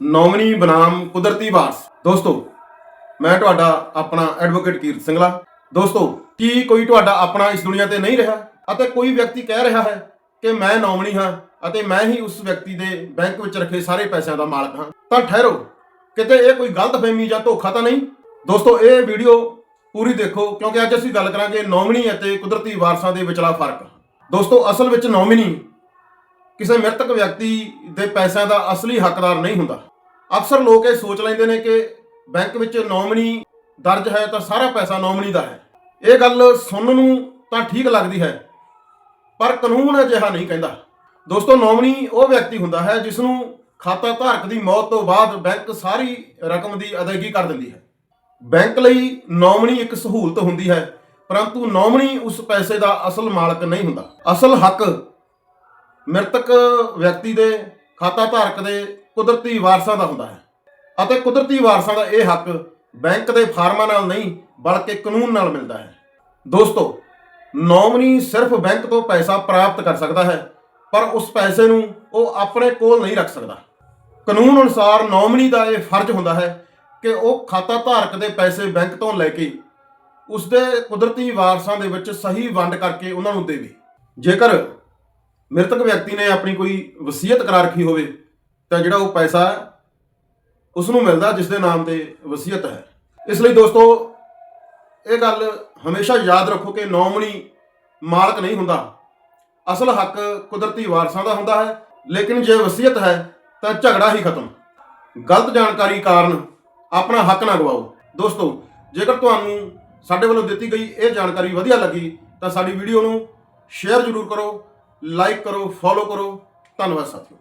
ਨੌਮਨੀ ਬਨਾਮ ਕੁਦਰਤੀ ਵਾਰਸ। ਦੋਸਤੋ, ਮੈਂ ਤੁਹਾਡਾ ਆਪਣਾ ਐਡਵੋਕੇਟ ਕੀਰਤ ਸਿੰਘਲਾ ਦੋਸਤੋ, ਕੀ ਕੋਈ ਤੁਹਾਡਾ ਆਪਣਾ ਇਸ ਦੁਨੀਆ ਤੇ ਨਹੀਂ ਰਿਹਾ? ਅਤੇ ਕੋਈ ਵਿਅਕਤੀ ਕਹਿ ਰਿਹਾ ਹੈ ਕਿ ਮੈਂ ਨੌਮਨੀ ਹਾਂ ਅਤੇ ਮੈਂ ਹੀ ਉਸ ਵਿਅਕਤੀ ਦੇ ਬੈਂਕ ਵਿੱਚ ਰੱਖੇ ਸਾਰੇ ਪੈਸਿਆਂ ਦਾ ਮਾਲਕ ਹਾਂ। ਤਾਂ ਠਹਿਰੋ, ਕਿਤੇ ਇਹ ਕੋਈ ਗਲਤਫਹਿਮੀ ਜਾਂ ਧੋਖਾ ਤਾਂ ਨਹੀਂ? ਦੋਸਤੋ, ਇਹ ਵੀਡੀਓ ਪੂਰੀ ਦੇਖੋ, ਕਿਉਂਕਿ ਅੱਜ ਅਸੀਂ ਗੱਲ ਕਰਾਂਗੇ ਨੌਮਨੀ ਅਤੇ ਕੁਦਰਤੀ ਵਾਰਸਾਂ ਦੇ ਵਿਚਲਾ ਫ਼ਰਕ। ਦੋਸਤੋ, ਅਸਲ ਵਿੱਚ ਨੌਮਨੀ ਕਿਸੇ ਮ੍ਰਿਤਕ ਵਿਅਕਤੀ ਦੇ ਪੈਸਿਆਂ ਦਾ ਅਸਲੀ ਹੱਕਦਾਰ ਨਹੀਂ ਹੁੰਦਾ। ਅਕਸਰ ਲੋਕ ਇਹ ਸੋਚ ਲੈਂਦੇ ਨੇ ਕਿ ਬੈਂਕ ਵਿੱਚ ਨੌਮਨੀ ਦਰਜ ਹੈ ਤਾਂ ਸਾਰਾ ਪੈਸਾ ਨੌਮਨੀ ਦਾ ਹੈ। ਇਹ ਗੱਲ ਸੁਣਨ ਨੂੰ ਤਾਂ ਠੀਕ ਲੱਗਦੀ ਹੈ, ਪਰ ਕਾਨੂੰਨ ਅਜਿਹਾ ਨਹੀਂ ਕਹਿੰਦਾ। ਦੋਸਤੋ ਨੌਮਨੀ ਉਹ ਵਿਅਕਤੀ ਹੁੰਦਾ ਹੈ ਜਿਸ ਨੂੰ ਖਾਤਾ ਧਾਰਕ ਦੀ ਮੌਤ ਤੋਂ ਬਾਅਦ ਬੈਂਕ ਸਾਰੀ ਰਕਮ ਦੀ ਅਦਾਇਗੀ ਕਰ ਦਿੰਦੀ ਹੈ। ਬੈਂਕ ਲਈ ਨੌਮਨੀ ਇੱਕ ਸਹੂਲਤ ਹੁੰਦੀ ਹੈ, ਪਰੰਤੂ ਨੌਮਨੀ ਉਸ ਪੈਸੇ ਦਾ ਅਸਲ ਮਾਲਕ ਨਹੀਂ ਹੁੰਦਾ। ਅਸਲ ਹੱਕ ਮ੍ਰਿਤਕ ਵਿਅਕਤੀ ਦੇ ਖਾਤਾ ਧਾਰਕ ਦੇ ਕੁਦਰਤੀ ਵਾਰਸਾਂ ਦਾ ਹੁੰਦਾ ਹੈ। ਅਤੇ ਕੁਦਰਤੀ ਵਾਰਸਾਂ ਦਾ ਇਹ ਹੱਕ ਬੈਂਕ ਦੇ ਫਾਰਮਾਂ ਨਾਲ ਨਹੀਂ, ਬਲਕਿ ਕਾਨੂੰਨ ਨਾਲ ਮਿਲਦਾ ਹੈ। ਦੋਸਤੋ, ਨੌਮਨੀ ਸਿਰਫ ਬੈਂਕ ਤੋਂ ਪੈਸਾ ਪ੍ਰਾਪਤ ਕਰ ਸਕਦਾ ਹੈ, ਪਰ ਉਸ ਪੈਸੇ ਨੂੰ ਉਹ ਆਪਣੇ ਕੋਲ ਨਹੀਂ ਰੱਖ ਸਕਦਾ। ਕਾਨੂੰਨ ਅਨੁਸਾਰ ਨੌਮਨੀ ਦਾ ਇਹ ਫਰਜ਼ ਹੁੰਦਾ ਹੈ ਕਿ ਉਹ ਖਾਤਾ ਧਾਰਕ ਦੇ ਪੈਸੇ ਬੈਂਕ ਤੋਂ ਲੈ ਕੇ ਉਸ ਦੇ ਕੁਦਰਤੀ ਵਾਰਸਾਂ ਦੇ ਵਿੱਚ ਸਹੀ ਵੰਡ ਕਰਕੇ ਉਹਨਾਂ ਨੂੰ ਦੇਵੇ। ਜੇਕਰ ਮ੍ਰਿਤਕ ਵਿਅਕਤੀ ਨੇ ਆਪਣੀ ਕੋਈ ਵਸੀਅਤ ਕਰਾ ਰੱਖੀ ਹੋਵੇ, ਤਾਂ ਜਿਹੜਾ ਉਹ ਪੈਸਾ ਹੈ ਉਸ ਨੂੰ ਮਿਲਦਾ ਜਿਸ ਦੇ ਨਾਮ ਤੇ ਵਸੀਅਤ ਹੈ। ਇਸ ਲਈ ਦੋਸਤੋ, ਇਹ ਗੱਲ ਹਮੇਸ਼ਾ ਯਾਦ ਰੱਖੋ ਕਿ ਨੌਮਣੀ ਮਾਲਕ ਨਹੀਂ ਹੁੰਦਾ। ਅਸਲ ਹੱਕ ਕੁਦਰਤੀ ਵਾਰਸਾਂ ਦਾ ਹੁੰਦਾ ਹੈ, ਲੇਕਿਨ ਜੇ ਵਸੀਅਤ ਹੈ, ਤਾਂ ਝਗੜਾ ਹੀ ਖਤਮ। ਗਲਤ ਜਾਣਕਾਰੀ ਕਾਰਨ ਆਪਣਾ ਹੱਕ ਨਾ ਗਵਾਓ। ਦੋਸਤੋ, ਜੇਕਰ ਤੁਹਾਨੂੰ ਸਾਡੇ ਵੱਲੋਂ ਦਿੱਤੀ ਗਈ ਇਹ ਜਾਣਕਾਰੀ ਵਧੀਆ ਲੱਗੀ, ਤਾਂ ਸਾਡੀ ਵੀਡੀਓ ਨੂੰ ਸ਼ੇਅਰ ਜ਼ਰੂਰ ਕਰੋ ਲਾਈਕ ਕਰੋ ਫੋਲੋ ਕਰੋ। ਧੰਨਵਾਦ ਸਾਥੀਓ।